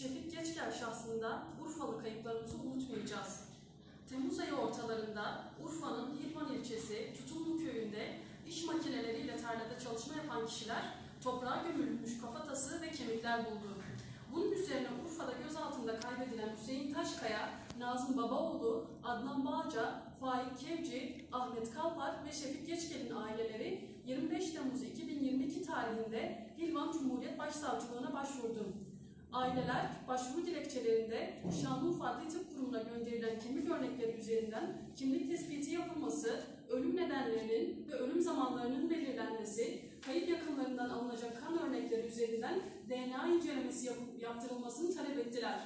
Şefik Geçgel şahsında Urfalı kayıplarımızı unutmayacağız. Temmuz ayı ortalarında Urfa'nın Hilvan ilçesi Tutumlu köyünde iş makineleriyle tarlada çalışma yapan kişiler toprağa gömülmüş kafatası ve kemikler buldu. Bunun üzerine Urfa'da gözaltında kaybedilen Hüseyin Taşkaya, Nazım Babaoğlu, Adnan Bağca, Faik Kevci, Ahmet Kalpar ve Şefik Geçgel'in aileleri 25 Temmuz 2022 tarihinde Hilvan Cumhuriyet Başsavcılığına başvurdu. Aileler başvuru dilekçelerinde Şanlıurfa Adli Tıp Kurumu'na gönderilen kimlik örnekleri üzerinden kimlik tespiti yapılması, ölüm nedenlerinin ve ölüm zamanlarının belirlenmesi, kayıp yakınlarından alınacak kan örnekleri üzerinden DNA incelemesi yap- yaptırılmasını talep ettiler.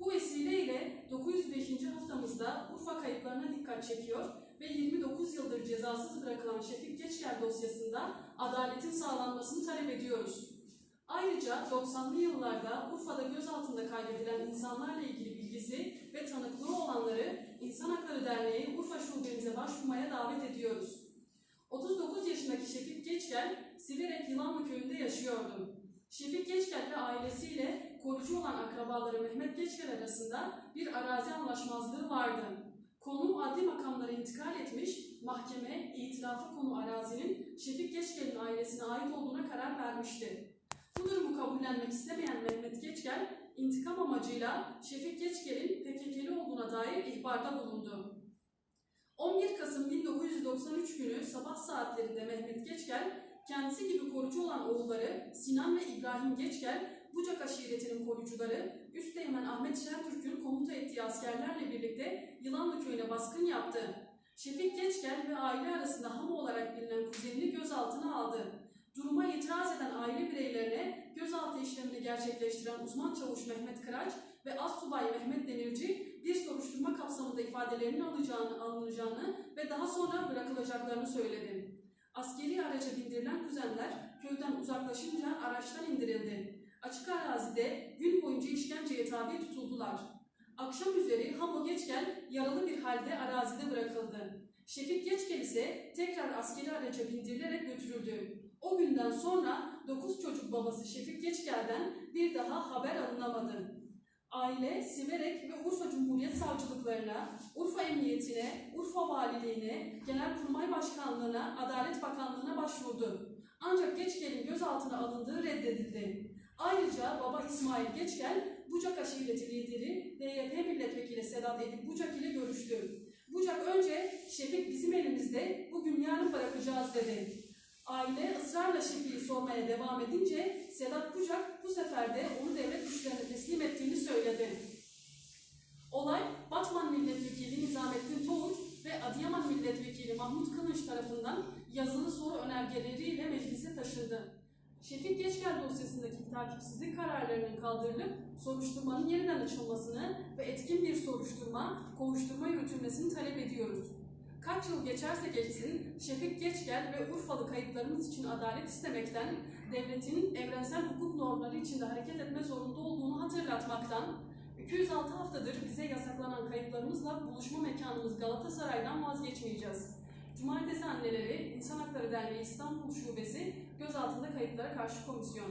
Bu vesileyle 905. haftamızda Urfa kayıplarına dikkat çekiyor ve 29 yıldır cezasız bırakılan Şefik Geçker dosyasında adaletin sağlanmasını talep ediyoruz. Ayrıca 90'lı yıllarda Urfa'da gözaltında kaybedilen insanlarla ilgili bilgisi ve tanıklığı olanları İnsan Hakları Derneği Urfa Şubemize başvurmaya davet ediyoruz. 39 yaşındaki Şefik Geçgel, Siverek Yılanlı köyünde yaşıyordu. Şefik Geçgel ve ailesiyle korucu olan akrabaları Mehmet Geçgel arasında bir arazi anlaşmazlığı vardı. Konu adli makamlara intikal etmiş, mahkeme itirafı konu arazinin Şefik Geçgel'in ailesine ait olduğuna karar vermişti. Bu durumu kabullenmek istemeyen Mehmet Geçgel, intikam amacıyla Şefik Geçgel'in PKK'li olduğuna dair ihbarda bulundu. 11 Kasım 1993 günü sabah saatlerinde Mehmet Geçgel, kendisi gibi korucu olan oğulları Sinan ve İbrahim Geçgel, Bucak aşiretinin korucuları Üsteğmen Ahmet Şentürk'ün komuta ettiği askerlerle birlikte Yılanlı köyüne baskın yaptı. Şefik Geçgel ve aile arasında ham olarak bilinen kuzenini gözaltına aldı. Duruma itiraz eden aile bireylerine gözaltı işlemini gerçekleştiren uzman çavuş Mehmet Kıraç ve Assubay Mehmet Demirci bir soruşturma kapsamında ifadelerinin alacağını, alınacağını ve daha sonra bırakılacaklarını söyledi. Askeri araca bindirilen kuzenler köyden uzaklaşınca araçtan indirildi. Açık arazide gün boyunca işkenceye tabi tutuldular. Akşam üzeri Hamo Geçgel yaralı bir halde arazide bırakıldı. Şefik Geçgel ise tekrar askeri araca bindirilerek. O günden sonra 9 çocuk babası Şefik Geçgel'den bir daha haber alınamadı. Aile, Siverek ve Urfa Cumhuriyet Savcılıklarına, Urfa Emniyetine, Urfa Valiliğine, Genelkurmay Başkanlığına, Adalet Bakanlığına başvurdu. Ancak Geçgel'in gözaltına alındığı reddedildi. Ayrıca baba İsmail Geçgel, Bucak aşireti lideri DYP milletvekili Sedat Edip Bucak ile görüştü. Bucak önce Şefik bizim elimizde, bugün yarın bırakacağız dedi. Aile ısrarla Şefik'i sormaya devam edince Sedat Bucak bu sefer de onu devlet güçlerine teslim ettiğini söyledi. Olay Batman Milletvekili Nizamettin Toğuş ve Adıyaman Milletvekili Mahmut Kılıç tarafından yazılı soru önergeleriyle meclise taşındı. Şefik Geçgel dosyasındaki takipsizlik kararlarının kaldırılıp soruşturmanın yeniden açılmasını ve etkin bir soruşturma, kovuşturma yürütülmesini talep ediyoruz. Kaç yıl geçerse geçsin, Şefik Geçgel ve Urfalı kayıplarımız için adalet istemekten, devletin evrensel hukuk normları içinde hareket etme zorunda olduğunu hatırlatmaktan, 206 haftadır bize yasaklanan kayıplarımızla buluşma mekanımız Galatasaray'dan vazgeçmeyeceğiz. Cumartesi Anneleri İnsan Hakları Derneği İstanbul Şubesi gözaltında kayıplara karşı komisyon.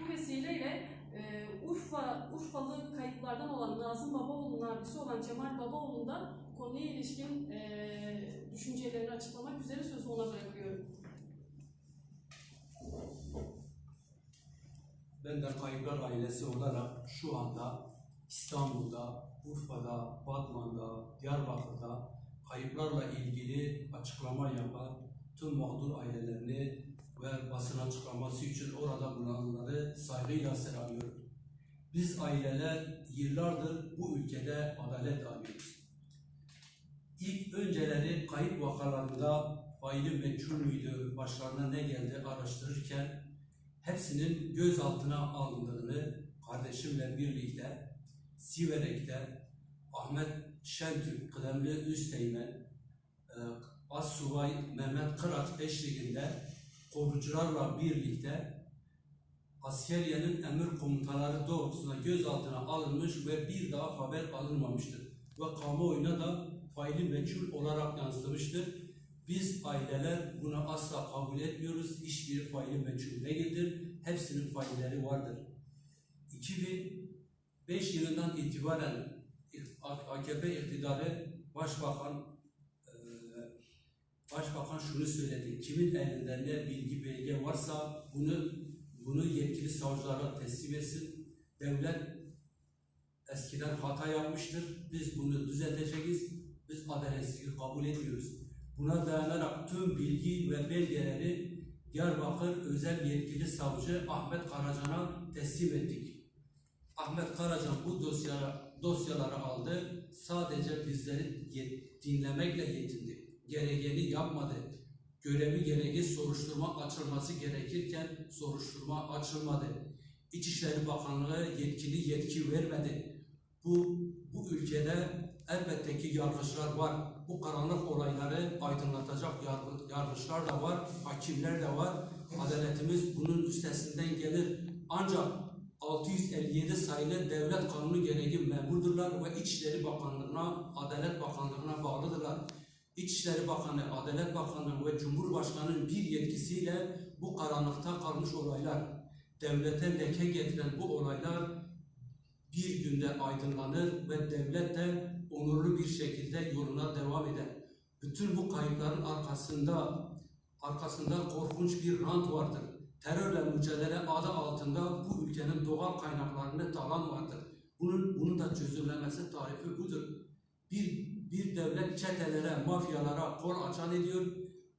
Bu vesileyle e, Urfa Urfalı kayıplardan olan Nazım Babaoğlu'nun abisi olan Cemal Babaoğlu'nun da konuya ilişkin e, düşüncelerini açıklamak üzere sözü ona bırakıyorum. Ben de kayıplar ailesi olarak şu anda İstanbul'da, Urfa'da, Batman'da, Diyarbakır'da kayıplarla ilgili açıklama yapan tüm mağdur ailelerini ve basın açıklaması için orada bulunanları saygıyla selamlıyorum. Biz aileler yıllardır bu ülkede adalet arıyoruz. İlk önceleri kayıp vakalarında faili meçhul müydü, başlarına ne geldi araştırırken hepsinin gözaltına alındığını kardeşimle birlikte Siverek'te Ahmet Şentürk, kıdemli Üsteğmen, e, Assubay Mehmet Kıraç eşliğinde korucularla birlikte askeriyenin emir komutanları doğrultusunda gözaltına alınmış ve bir daha haber alınmamıştır. Ve kamuoyuna da faili meçhul olarak yansımıştır. Biz aileler bunu asla kabul etmiyoruz. Hiçbir faili meçhul değildir. Hepsinin failleri vardır. 5 yılından itibaren AKP iktidarı Başbakan e, Başbakan şunu söyledi. Kimin elinde ne bilgi belge varsa bunu bunu yetkili savcılara teslim etsin. Devlet eskiden hata yapmıştır. Biz bunu düzelteceğiz. Biz adaletsizliği kabul etmiyoruz. Buna dayanarak tüm bilgi ve belgeleri Diyarbakır Özel Yetkili Savcı Ahmet Karacan'a teslim ettik. Ahmet Karacan bu dosyaları, dosyaları aldı. Sadece bizleri dinlemekle yetindi. Gereğini yapmadı. Görevi gereği soruşturma açılması gerekirken soruşturma açılmadı. İçişleri Bakanlığı yetkili yetki vermedi. Bu bu ülkede elbette ki yargıçlar var. Bu karanlık olayları aydınlatacak yargı, yargıçlar da var, hakimler de var. Adaletimiz bunun üstesinden gelir. Ancak 657 sayılı devlet kanunu gereği memurdurlar ve İçişleri Bakanlığı'na, Adalet Bakanlığı'na bağlıdırlar. İçişleri Bakanı, Adalet Bakanlığı ve Cumhurbaşkanı'nın bir yetkisiyle bu karanlıkta kalmış olaylar, devlete leke getiren bu olaylar bir günde aydınlanır ve devlet de onurlu bir şekilde yoluna devam eder. Bütün bu kayıpların arkasında arkasında korkunç bir rant vardır. Terörle mücadele adı altında bu ülkenin doğal kaynaklarını talan vardır. Bunun bunun da çözümlemesi tarifi budur. Bir bir devlet çetelere, mafyalara kol açan ediyor.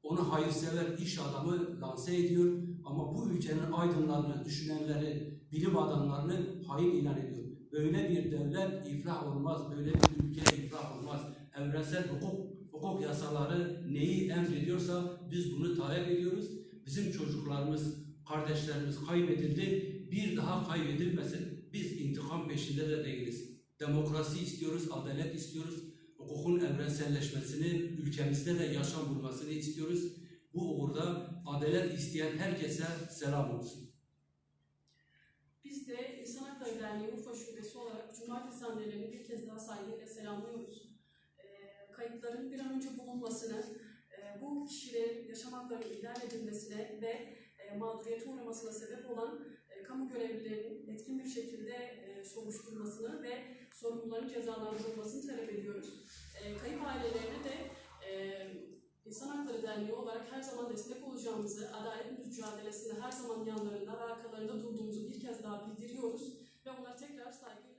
Onu hayırsever iş adamı lanse ediyor. Ama bu ülkenin aydınlarını, düşünenleri, bilim adamlarını hain ilan ediyor. Böyle bir devlet iflah olmaz, böyle bir ülke iflah olmaz. Evrensel hukuk, hukuk yasaları neyi emrediyorsa biz bunu talep ediyoruz. Bizim çocuklarımız, kardeşlerimiz kaybedildi, bir daha kaybedilmesin. Biz intikam peşinde de değiliz. Demokrasi istiyoruz, adalet istiyoruz. Hukukun evrenselleşmesini, ülkemizde de yaşam bulmasını istiyoruz. Bu uğurda adalet isteyen herkese selam olsun. Biz de İnsan Hakları Derneği Urfa Şubesi olarak Cumartesi annelerini bir kez daha saygıyla selamlıyoruz. Ee, kayıpların bir an önce bulunmasını, e, bu kişilerin yaşam haklarının ihlal edilmesine ve e, mağduriyete uğramasına sebep olan e, kamu görevlilerinin etkin bir şekilde e, soruşturmasını ve sorumluların cezalandırılmasını talep ediyoruz. E, kayıp ailelerine de e, İnsan Hakları Derneği olarak her zaman destek olacağımızı, adalet mücadelesinde her zaman yanlarında ve arkalarında durduğumuzu bir kez daha bildiriyoruz ve onları tekrar saygıyla